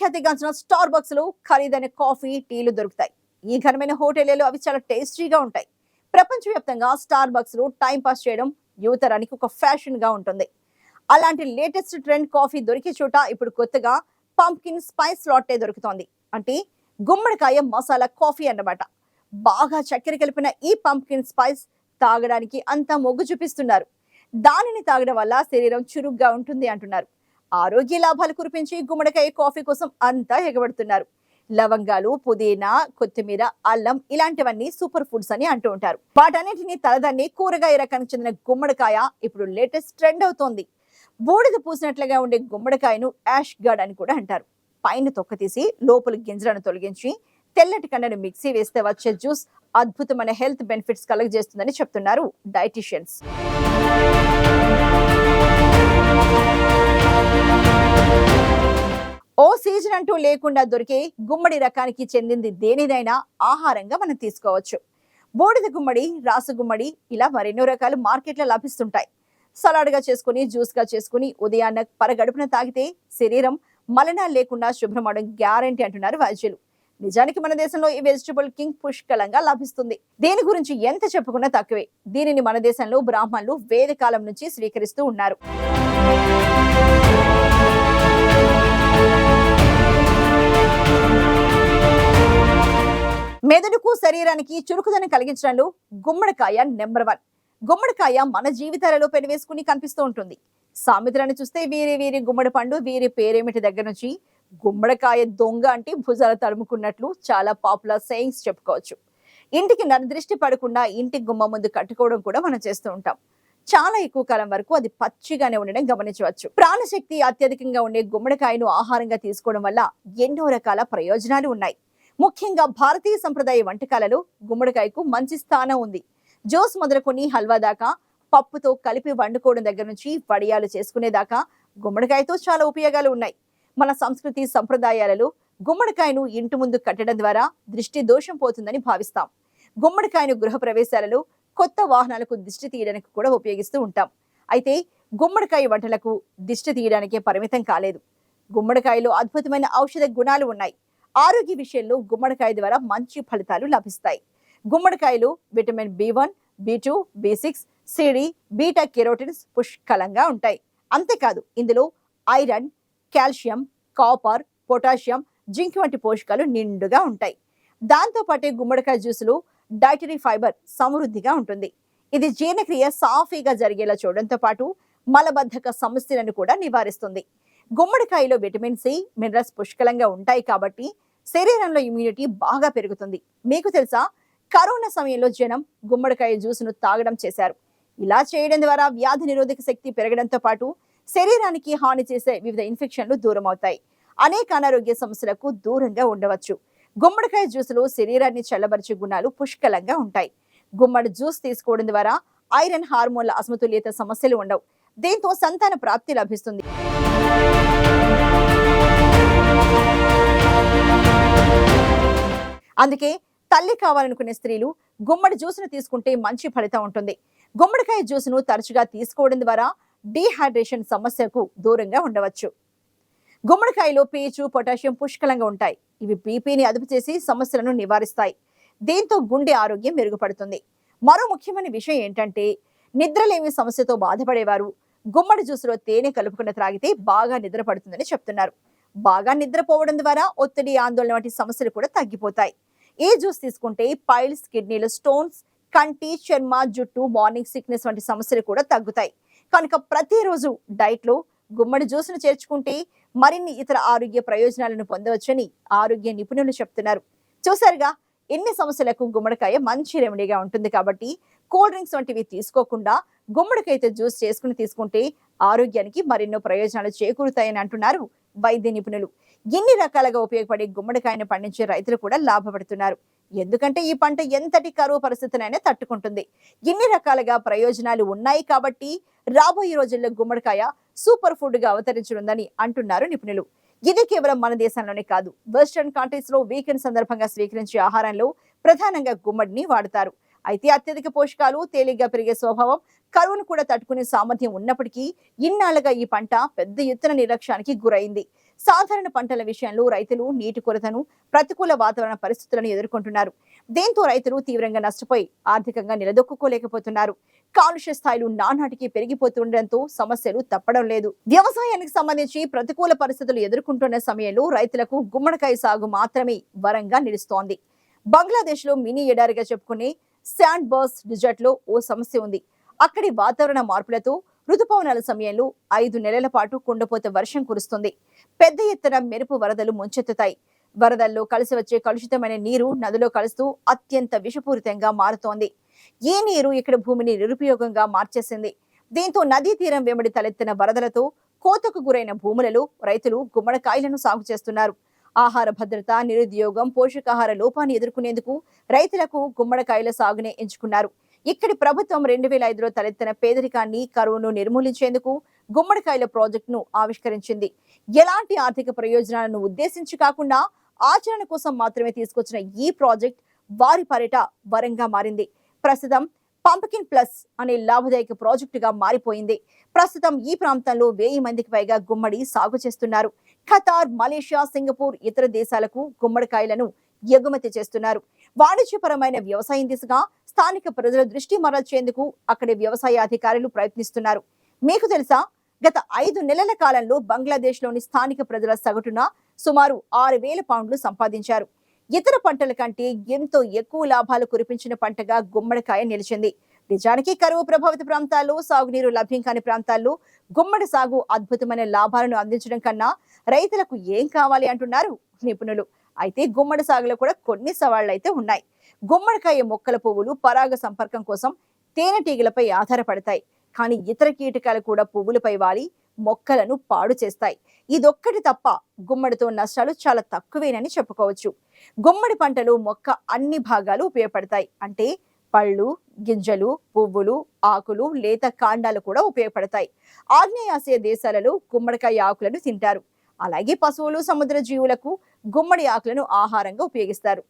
ప్రఖ్యాతిగాంచిన star బాక్స్లో ఖరీదైన coffee టీలు దొరుకుతాయి. ఈ ఘనమైన హోటళ్ళలో అవి చాలా టేస్టీగా ఉంటాయి. ప్రపంచవ్యాప్తంగా స్టార్ బాక్స్లో టైం పాస్ చేయడం యువతరానికి ఒక ఫ్యాషన్గా ఉంటుంది. అలాంటి లేటెస్ట్ ట్రెండ్ కాఫీ దొరికే చోట ఇప్పుడు కొత్తగా పంప్కిన్ స్పైస్ లాట్టే దొరుకుతోంది. అంటే గుమ్మడికాయ మసాలా కాఫీ అన్నమాట. బాగా చక్కెర కలిపిన ఈ పంప్కిన్ స్పైస్ తాగడానికి అంతా మొగ్గు చూపిస్తున్నారు. దానిని తాగడం వల్ల శరీరం చురుగ్గా ఉంటుంది అంటున్నారు. ఆరోగ్య లాభాలు కురిపించి గుమ్మడికాయ కాఫీ కోసం అంతా ఎగబడుతున్నారు. లవంగాలు పుదీనా కొత్తిమీర అల్లం ఇలాంటివన్నీ సూపర్ ఫుడ్స్ అని అంటూ ఉంటారు. వాటన్నిటిని తలదన్ని కూరగాయ రకానికి చెందిన గుమ్మడికాయ ఇప్పుడు లేటెస్ట్ ట్రెండ్ అవుతోంది. బూడిద పూసినట్లుగా ఉండే గుమ్మడికాయను యాష్ గార్డ్ అని కూడా అంటారు. పైన తొక్క తీసి లోపల గింజలను తొలగించి తెల్లటి కండను మిక్సీ వేస్తే వచ్చే జ్యూస్ అద్భుతమైన హెల్త్ బెనిఫిట్స్ కలగజేస్తుందని చెప్తున్నారు డైటీషియన్స్. సీజన్ అంటూ లేకుండా దొరికే గుమ్మడి రకానికి చెందింది దేనిదైనా ఆహారంగా మనం తీసుకోవచ్చు. బోడిద గుమ్మడి రాసగుమ్మడి ఇలా మరెన్నో రకాలు మార్కెట్లో లభిస్తుంటాయి. సలాడ్గా చేసుకుని జ్యూస్గా చేసుకుని ఉదయాన్న పరగడుపున తాగితే శరీరం మలనాలు లేకుండా శుభ్రమవడం గ్యారంటీ అంటున్నారు వైద్యులు. నిజానికి మన దేశంలో ఈ వెజిటబుల్ కింగ్ పుష్కలంగా లభిస్తుంది. దీని గురించి ఎంత చెప్పుకున్నా తక్కువే. దీనిని మన దేశంలో బ్రాహ్మణులు వేద కాలం నుంచి స్వీకరిస్తూ ఉన్నారు. మెదడుకు శరీరానికి చురుకుదనం కలిగించడంలో గుమ్మడికాయ నెంబర్ వన్. గుమ్మడికాయ మన జీవితాలలో పెనవేసుకుని కనిపిస్తూ ఉంటుంది. సామెతలను చూస్తే వీరి వీరి గుమ్మడి పండు వీరి పేరేమిటి దగ్గర నుంచి గుమ్మడికాయ దొంగ అంటే భుజాలు తడుముకున్నట్లు చాలా పాపులర్ సెయింగ్స్ చెప్పుకోవచ్చు. ఇంటికి నరదృష్టి పడకుండా ఇంటి గుమ్మ ముందు కట్టుకోవడం కూడా మనం చేస్తూ ఉంటాం. చాలా ఎక్కువ కాలం వరకు అది పచ్చిగానే ఉండడం గమనించవచ్చు. ప్రాణశక్తి అత్యధికంగా ఉండే గుమ్మడికాయను ఆహారంగా తీసుకోవడం వల్ల ఎన్నో రకాల ప్రయోజనాలు ఉన్నాయి. ముఖ్యంగా భారతీయ సంప్రదాయ వంటకాలలో గుమ్మడికాయకు మంచి స్థానం ఉంది. జోస్ మొదలుకొని హల్వా దాకా పప్పుతో కలిపి వండుకోవడం దగ్గర నుంచి వడియాలు చేసుకునేదాకా గుమ్మడికాయతో చాలా ఉపయోగాలు ఉన్నాయి. మన సంస్కృతి సంప్రదాయాలలో గుమ్మడికాయను ఇంటి ముందు కట్టడం ద్వారా దృష్టి దోషం పోతుందని భావిస్తాం. గుమ్మడికాయను గృహ ప్రవేశాలలో కొత్త వాహనాలకు దిష్టి తీయడానికి కూడా ఉపయోగిస్తూ ఉంటాం. అయితే గుమ్మడికాయ వంటలకు దిష్టి తీయడానికే పరిమితం కాలేదు. గుమ్మడికాయలో అద్భుతమైన ఔషధ గుణాలు ఉన్నాయి. ఆరోగ్య విషయంలో గుమ్మడికాయ ద్వారా మంచి ఫలితాలు లభిస్తాయి. గుమ్మడికాయలు vitamin B one B two B six C D beta carotenes పుష్కలంగా ఉంటాయి. అంతేకాదు ఇందులో iron calcium copper potassium zinc వంటి పోషకాలు నిండుగా ఉంటాయి. దాంతోపాటే గుమ్మడికాయ జ్యూసులు డైటరీ ఫైబర్ సమృద్ధిగా ఉంటుంది. ఇది జీర్ణక్రియ సాఫీగా జరిగేలా చూడడంతో పాటు మలబద్ధక సమస్యలను కూడా నివారిస్తుంది. గుమ్మడికాయలో విటమిన్ సి మినరల్స్ పుష్కలంగా ఉంటాయి కాబట్టి శరీరంలో ఇమ్యూనిటీ బాగా పెరుగుతుంది. మీకు తెలుసా? కరోనా సమయంలో జనం గుమ్మడికాయ జ్యూస్ను తాగడం చేశారు. ఇలా చేయడం ద్వారా వ్యాధి నిరోధక శక్తి పెరగడంతో పాటు శరీరానికి హాని చేసే వివిధ ఇన్ఫెక్షన్లు దూరం అవుతాయి అనేక అనారోగ్య సమస్యలకు దూరంగా ఉండవచ్చు. గుమ్మడికాయ జ్యూసులో శరీరాన్ని చల్లబరిచే గుణాలు పుష్కలంగా ఉంటాయి. గుమ్మడి జ్యూస్ తీసుకోవడం ద్వారా ఐరన్ హార్మోన్ల అసమతుల్యత సమస్యలు ఉండవు. దీంతో సంతాన ప్రాప్తి లభిస్తుంది. అందుకే తల్లి కావాలనుకునే స్త్రీలు గుమ్మడి జ్యూస్ను తీసుకుంటే మంచి ఫలితం ఉంటుంది. గుమ్మడికాయ జ్యూస్ను తరచుగా తీసుకోవడం ద్వారా డీహైడ్రేషన్ సమస్యకు దూరంగా ఉండవచ్చు. గుమ్మడికాయలో పీచు పొటాషియం పుష్కలంగా ఉంటాయి. ఇవి బీపీని అదుపు చేసి సమస్యలను నివారిస్తాయి. దీంతో గుండె ఆరోగ్యం మెరుగుపడుతుంది. మరో ముఖ్యమైన విషయం ఏంటంటే నిద్రలేమి సమస్యతో బాధపడేవారు. గుమ్మడి జ్యూసులో తేనె కలుపుకుని త్రాగితే బాగా నిద్ర పడుతుందని చెప్తున్నారు. బాగా నిద్రపోవడం ద్వారా ఒత్తిడి ఆందోళన వంటి సమస్యలు కూడా తగ్గిపోతాయి. ఏ జ్యూస్ తీసుకుంటే పైల్స్ కిడ్నీలు స్టోన్స్ కంటి చర్మ జుట్టు మార్నింగ్ సిక్నెస్ వంటి సమస్యలు కూడా తగ్గుతాయి. కనుక ప్రతిరోజు డైట్లో గుమ్మడి జ్యూస్ను చేర్చుకుంటే మరిన్ని ఇతర ఆరోగ్య ప్రయోజనాలను పొందవచ్చని ఆరోగ్య నిపుణులు చెప్తున్నారు. చూసారుగా ఎన్ని సమస్యలకు గుమ్మడికాయ మంచి రెమెడీగా ఉంటుంది కాబట్టి కూల్ డ్రింక్స్ వంటివి తీసుకోకుండా గుమ్మడికాయతో జ్యూస్ చేసుకుని తీసుకుంటే ఆరోగ్యానికి మరెన్నో ప్రయోజనాలు చేకూరుతాయని అంటున్నారు వైద్య నిపుణులు. ఎన్ని రకాలుగా ఉపయోగపడే గుమ్మడికాయను పండించే రైతులు కూడా లాభపడుతున్నారు. ఎందుకంటే ఈ పంట ఎంతటి కరువు పరిస్థితినైనా తట్టుకుంటుంది. ఎన్ని రకాలుగా ప్రయోజనాలు ఉన్నాయి కాబట్టి రాబోయే రోజుల్లో గుమ్మడికాయ సూపర్ ఫుడ్గా అవతరించనుందని అంటున్నారు నిపుణులు. ఇది కేవలం మన దేశంలోనే కాదు వెస్టర్న్ కంట్రీస్లో వీకెండ్ సందర్భంగా స్వీకరించే ఆహారంలో ప్రధానంగా గుమ్మడిని వాడతారు. అయితే అత్యధిక పోషకాలు తేలిగ్గా పెరిగే స్వభావం కరువును కూడా తట్టుకునే సామర్థ్యం ఉన్నప్పటికీ ఇన్నాళ్ళుగా ఈ పంట పెద్ద ఎత్తున నిర్లక్ష్యానికి గురైంది. సాధారణ పంటల విషయంలో రైతులు నీటి కొరతను ప్రతికూల వాతావరణ పరిస్థితులను ఎదుర్కొంటున్నారు. దీంతో రైతులు తీవ్రంగా నష్టపోయి ఆర్థికంగా నిలదొక్కుకోలేకపోతున్నారు. కాలుష్య స్థాయిలు నానాటికి పెరిగిపోతుండటంతో సమస్యలు తప్పడం లేదు. వ్యవసాయానికి సంబంధించి ప్రతికూల పరిస్థితులు ఎదుర్కొంటున్న సమయంలో రైతులకు గుమ్మడికాయ సాగు మాత్రమే వరంగా నిలుస్తోంది. బంగ్లాదేశ్లో మినీ ఎడారిగా చెప్పుకునే శాండ్ బర్స్ డిజర్ట్లో ఓ సమస్య ఉంది. అక్కడి వాతావరణ మార్పులతో ఋతుపవనాల సమయంలో ఐదు నెలల పాటు కుండపోత వర్షం కురుస్తుంది. పెద్ద ఎత్తున మెరుపు వరదలు ముంచెత్తుతాయి. వరదల్లో కలిసి వచ్చే కలుషితమైన నీరు నదిలో కలుస్తూ అత్యంత విషపూరితంగా మారుతోంది. ఈ నీరు ఇక్కడ భూమిని నిరుపయోగంగా మార్చేసింది. దీంతో నదీ తీరం వెంబడి తలెత్తిన వరదలతో కోతకు గురైన భూములలో రైతులు గుమ్మడికాయలను సాగు చేస్తున్నారు. ఆహార భద్రత నిరుద్యోగం పోషకాహార లోపాన్ని ఎదుర్కొనేందుకు రైతులకు గుమ్మడికాయల సాగునే ఎంచుకున్నారు. ఇక్కడి ప్రభుత్వం రెండు వేల ఐదులో తలెత్తిన పేదరికాన్ని కరువును నిర్మూలించేందుకు గుమ్మడికాయల ప్రాజెక్టును ఆవిష్కరించింది. ఎలాంటి ఆర్థిక ప్రయోజనాలను ఉద్దేశించి కాకుండా ఆచరణ కోసం మాత్రమే తీసుకొచ్చిన ఈ ప్రాజెక్ట్ వారి పరిట వరంగా మారింది. ప్రస్తుతం పంపకిన్ ప్లస్ అనే లాభదాయక ప్రాజెక్టుగా మారిపోయింది. ప్రస్తుతం ఈ ప్రాంతంలో వెయ్యి మందికి పైగా గుమ్మడి సాగు చేస్తున్నారు. ఖతార్ మలేషియా సింగపూర్ ఇతర దేశాలకు గుమ్మడికాయలను ఎగుమతి చేస్తున్నారు. వాణిజ్యపరమైన వ్యవసాయం దిశగా స్థానిక ప్రజల దృష్టి మరల్చేందుకు అక్కడి వ్యవసాయ అధికారులు ప్రయత్నిస్తున్నారు. మీకు తెలుసా గత ఐదు నెలల కాలంలో బంగ్లాదేశ్లోని స్థానిక ప్రజల సగటున సుమారు ఆరు వేల పౌండ్లు సంపాదించారు. ఇతర పంటల కంటే ఎంతో ఎక్కువ లాభాలు కురిపించిన పంటగా గుమ్మడికాయ నిలిచింది. నిజానికి కరువు ప్రభావిత ప్రాంతాల్లో సాగునీరు లభ్యం కాని ప్రాంతాల్లో గుమ్మడి సాగు అద్భుతమైన లాభాలను అందించడం కన్నా రైతులకు ఏం కావాలి అంటున్నారు నిపుణులు. అయితే గుమ్మడి సాగులో కూడా కొన్ని సవాళ్ళు అయితే ఉన్నాయి. గుమ్మడికాయ మొక్కల పువ్వులు పరాగ సంపర్కం కోసం తేనెటీగలపై ఆధారపడతాయి. కానీ ఇతర కీటకాలు కూడా పువ్వులపై వాలి మొక్కలను పాడు చేస్తాయి. ఇదొక్కటి తప్ప గుమ్మడితో నష్టాలు చాలా తక్కువేనని చెప్పుకోవచ్చు. గుమ్మడి పంటలు మొక్క అన్ని భాగాలు ఉపయోగపడతాయి. అంటే పళ్ళు గింజలు పువ్వులు ఆకులు లేత కాండాలు కూడా ఉపయోగపడతాయి. ఆగ్నేయాసియా దేశాలలో గుమ్మడికాయ ఆకులను తింటారు. అలాగే పశువులు సముద్ర జీవులకు గుమ్మడి ఆకులను ఆహారంగా ఉపయోగిస్తారు.